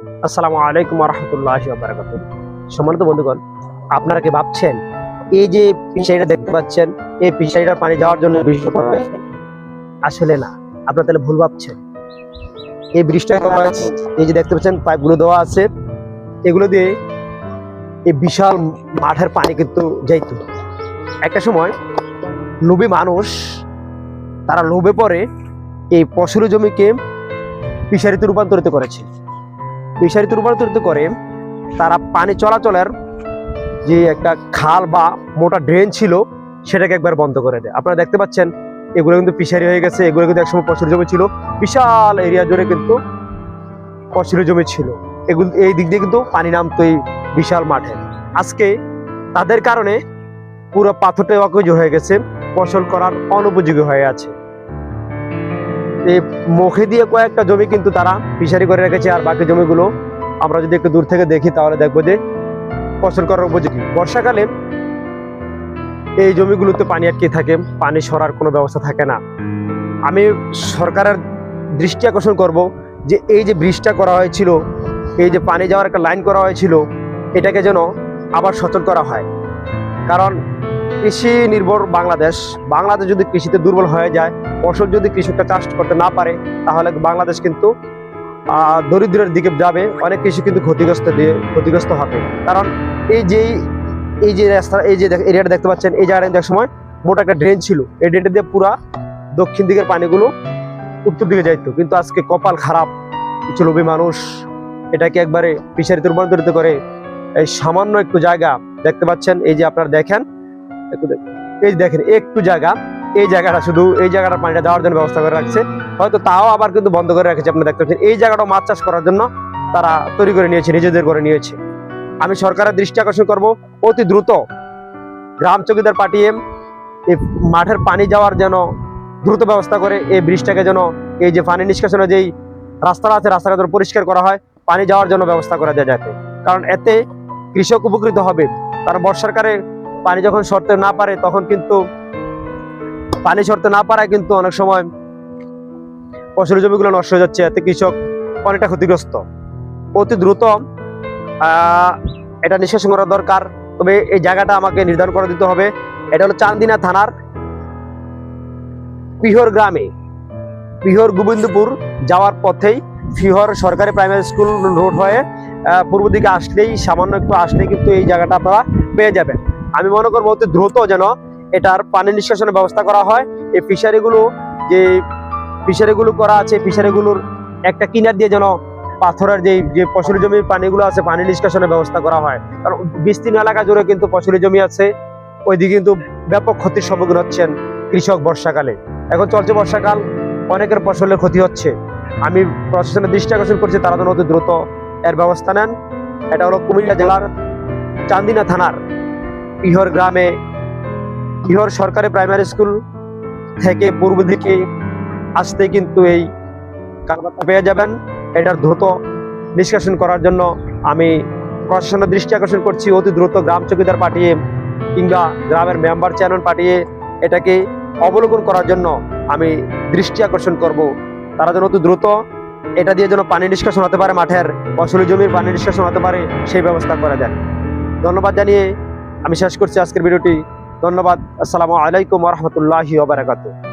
আসসালামু আলাইকুম রহমতুল্লাহ বারাকাত সম্মানিত বন্ধুগণ, আপনারা কি ভাবছেন, এই যে ফিশারিটা দেখতে পাচ্ছেন, এই ফিশারিটার পানি যাওয়ার জন্য বৃষ্টি পড়বে? আসলে না, আপনারা তাহলে ভুল ভাবছেন। এই বৃষ্টিটা এই যে দেখতে পাচ্ছেন, পাইপগুলো দেওয়া আছে, এগুলো দিয়ে এই বিশাল মাঠের পানি কিন্তু যাইতো। একটা সময় লোভী মানুষ, তারা লোভে পড়ে এই ফসলি জমিকে ফিশারিতে রূপান্তরিত করেছে। ফিশারিতে রূপান্তরিত করে তারা পানি চলাচলের যে একটা খাল বা মোটা ড্রেন ছিল, সেটাকে একবার বন্ধ করে দেয়। আপনারা দেখতে পাচ্ছেন, এগুলো কিন্তু ফিশারি হয়ে গেছে, এগুলো কিন্তু একসময় ফসলি জমি ছিল। বিশাল এরিয়া জুড়ে কিন্তু ফসলি জমি ছিল। এগুলো, এই দিক দিয়ে কিন্তু পানি নামতো এই বিশাল মাঠে। আজকে তাদের কারণে পুরো পাথরটা অকেজ হয়ে গেছে, ফসল করার অনুপযোগী হয়ে আছে। এই মুখে দিয়ে কয়েকটা জমি কিন্তু তারা ফিশারি করে রেখেছে, আর বাকি জমিগুলো আমরা যদি একটু দূর থেকে দেখি তাহলে দেখব যে ফসল করার উপযোগী। বর্ষাকালে এই জমিগুলোতে পানি আটকে থাকে, পানি সরার কোনো ব্যবস্থা থাকে না। আমি সরকারের দৃষ্টি আকর্ষণ করব যে এই যে ব্রিজটা করা হয়েছিল, এই যে পানি যাওয়ার একটা লাইন করা হয়েছিল, এটাকে যেন আবার সচল করা হয়। কারণ কৃষি নির্ভর বাংলাদেশ। বাংলাদেশ যদি কৃষিতে দুর্বল হয়ে যায়, ফসল যদি কৃষকটা চাষ করতে না পারে, তাহলে বাংলাদেশ কিন্তু দরিদ্রের দিকে যাবে। অনেক কৃষি কিন্তু ক্ষতিগ্রস্ত দিয়ে, ক্ষতিগ্রস্ত হবে। কারণ এই যে এই যে রাস্তা, এই যে এরিয়াটা দেখতে পাচ্ছেন, এই জায়গাটা এক সময় মোটা একটা ড্রেন ছিল। এই ড্রেনটা দিয়ে পুরা দক্ষিণ দিকের পানিগুলো উত্তর দিকে যাইতো। কিন্তু আজকে কপাল খারাপ কিছু লোভী মানুষ। এটাকে একবারে ফিশারিতে রূপান্তরিত করে, এই সামান্য একটু জায়গা দেখতে পাচ্ছেন। এই যে আপনারা দেখেন এই দেখেন, একটু জায়গা। এই জায়গাটা শুধু, এই জায়গাটা পানিটা দেওয়ার জন্য ব্যবস্থা করে রাখছে। হয়তো তাও আবার কিন্তু বন্ধ করে রেখেছে আপনি দেখতে পাচ্ছেন। এই জায়গাটা মাছ চাষ করার জন্য তারা তৈরি করে নিয়েছে, নিজেদের করে নিয়েছে। আমি সরকারের দৃষ্টি আকর্ষণ করব, অতি দ্রুত গ্রাম চৌকিদার পাঠিয়ে এই মাঠের পানি যাওয়ার যেন দ্রুত ব্যবস্থা করে, এই ব্রিজটাকে যেন, এই যে পানি নিষ্কাশনের যেই রাস্তাটা আছে, রাস্তাটা যেন পরিষ্কার করা হয়, পানি যাওয়ার জন্য ব্যবস্থা করা যায় যাতে কারণ এতে কৃষক উপকৃত হবে। কারণ বর্ষাকালে পানি যখন সরতে না পারে, তখন কিন্তু পানি সরতে না পারায় কিন্তু অনেক সময় ফসলি জমিগুলো নষ্ট হয়ে যাচ্ছে। এতে কৃষক অনেকটা ক্ষতিগ্রস্ত। অতি দ্রুত এটা নিষ্কাশন করা দরকার। তবে এই জায়গাটা আমাকে নির্ধারণ করে দিতে হবে। এটা হলো চান্দিনা থানার পিহর গ্রামে। পিহর গোবিন্দপুর যাওয়ার পথেই পিহর সরকারি প্রাইমারি স্কুল রোড হয়ে পূর্ব দিকে আসলেই, সামান্য একটু আসলেই কিন্তু এই জায়গাটা আপনারা পেয়ে যাবেন। আমি মনে করব অতি দ্রুত যেন এটার পানি নিষ্কাশনের ব্যবস্থা করা হয়। এই ফিশারিগুলো যে ফিশারিগুলো করা আছে, ফিশারিগুলোর একটা কিনার দিয়ে যেন পাথরের যে যে ফসলি জমির পানিগুলো আছে, পানি নিষ্কাশনের ব্যবস্থা করা হয়। কারণ বিস্তীর্ণ এলাকা জুড়ে কিন্তু ফসলি জমি আছে, ওইদিকে কিন্তু ব্যাপক ক্ষতির সম্মুখীন হচ্ছেন কৃষক বর্ষাকালে। এখন চলছে বর্ষাকাল, অনেকের ফসলের ক্ষতি হচ্ছে। আমি প্রশাসনের দৃষ্টি আকর্ষণ করছি, তারা যেন অতি দ্রুত এর ব্যবস্থা নেন। এটা হলো কুমিল্লা জেলার চান্দিনা থানার ইহর গ্রামে, ইহর সরকারি প্রাইমারি স্কুল থেকে পূর্ব দিকে আসতে কিন্তু এই কারবারটা পেয়ে যাবেন। এটার দ্রুত নিষ্কাশন করার জন্য আমি প্রশাসনের দৃষ্টি আকর্ষণ করছি। অতি দ্রুত গ্রাম চৌকিদার পাঠিয়ে কিংবা গ্রামের মেম্বার চেয়ারম্যান পাঠিয়ে এটাকে অবলোকন করার জন্য আমি দৃষ্টি আকর্ষণ করব। তারা যেন অতি দ্রুত এটা দিয়ে যেন পানি নিষ্কাশন হতে পারে, মাঠের ফসলি জমির পানি নিষ্কাশন হতে পারে, সেই ব্যবস্থা করা যায় ধন্যবাদ জানিয়ে আমি শেষ করছি আজকের ভিডিওটি। ধন্যবাদ। আসসালামু আলাইকুম রহমতুল্লাহি ওবরাকাতুহ